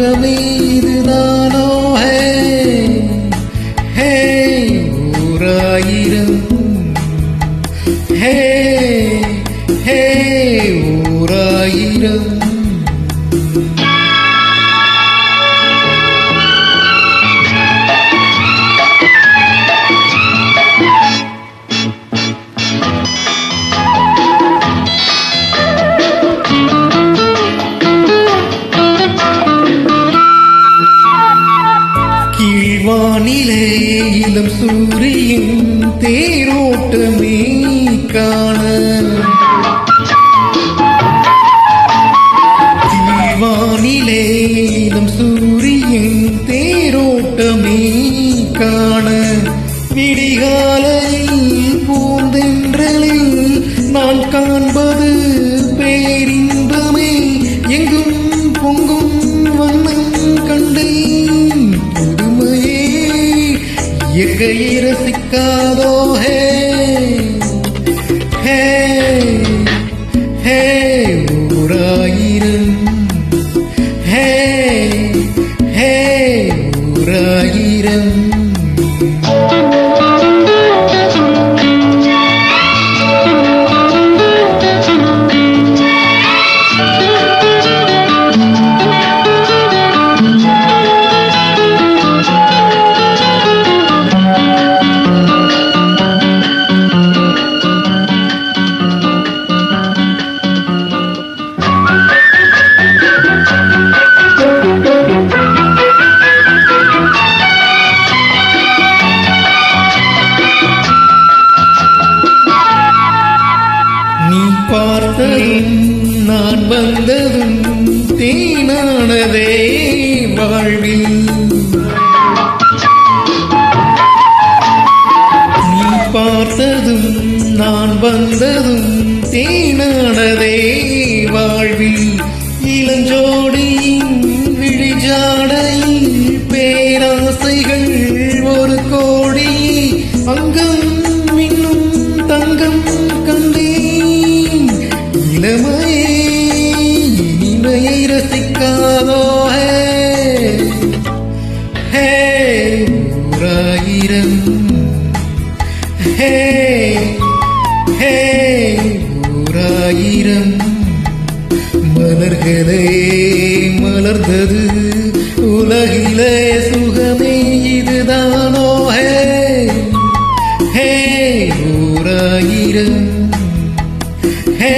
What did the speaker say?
உறவே இதுதான். சூரியன் தேரோட்டமே காண. தீவானிலே நம் சூரியன் தேரோட்டமே காண. விடிகாலையில் பூந்தென்று இயற்கையை ரசிக்காதோ ஹே ஹே ஹே ஊராயிரம் ஹே ஹே ஊராயிரம். நான் வந்ததும் தீனானதே வாழ்வில் இளஞ்சோடியின் விழிஜாடையில் பேராசைகள் ஒரு கோடி அங்கம் இன்னும் தங்கம் கண்டேன். இளமையே இனிமையை ரசிக்காதோ ஹே ஹே ஆயிரம் நேரம் மலர்களே மலர்ந்தது. உலகிலே சுகமே இதுதானோ? ஹே ஹே ஓராயிரம் ஹே